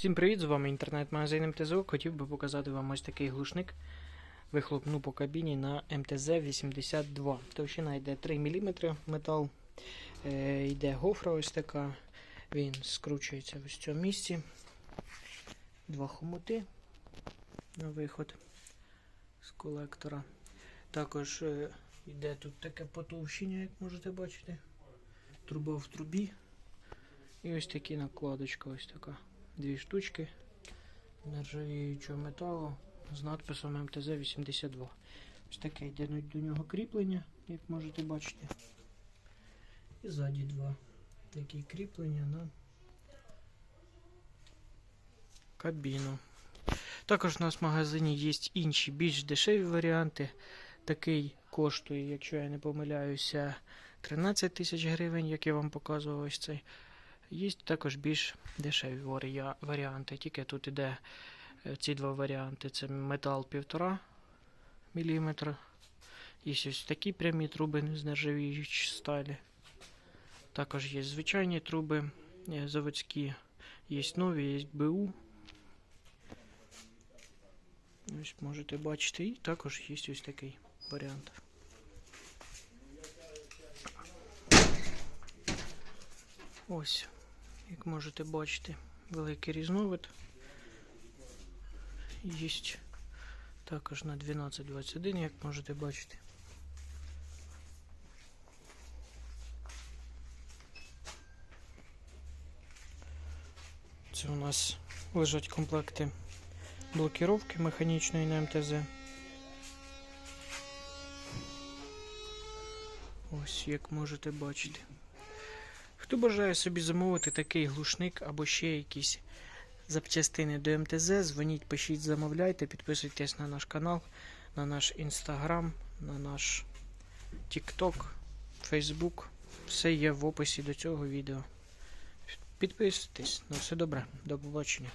Всім привіт! З вами інтернет-магазин МТЗО. Хотів би показати вам ось такий глушник вихлопну по кабіні на МТЗ-82. Товщина йде 3 мм метал. Е, йде гофра ось така. Він скручується в ось цьому місці. Два хомути на виход з колектора. Також е, йде тут таке потовщення, як можете бачити. Труба в трубі. І ось такі накладочка, ось така. Дві штучки нержавіючого металу з надписом МТЗ-82. Ось таке йде до нього кріплення, як можете бачити. І ззаді два такі кріплення на кабіну. Також у нас в магазині є інші більш дешеві варіанти. Такий коштує, якщо я не помиляюся, 13 тисяч гривень, як я вам показував ось цей. Є також більш дешеві варіанти. Тільки тут іде е, ці два варіанти. Це метал 1,5 мм. Є ось такі прямі труби з нержавіючої сталі. Також є звичайні труби е, заводські, є нові, є БУ. Ось можете бачити. І також є ось такий варіант. Ось, як можете бачити, великий різновид. Є також на 1221, як можете бачити. Це у нас лежать комплекти блокіровки механічної на МТЗ. Ось як можете бачити. Хто бажає собі замовити такий глушник або ще якісь запчастини до МТЗ, дзвоніть, пишіть, замовляйте, підписуйтесь на наш канал, на наш інстаграм, на наш Тікток, Фейсбук. Все є в описі до цього відео. Підписуйтесь. На все добре. До побачення.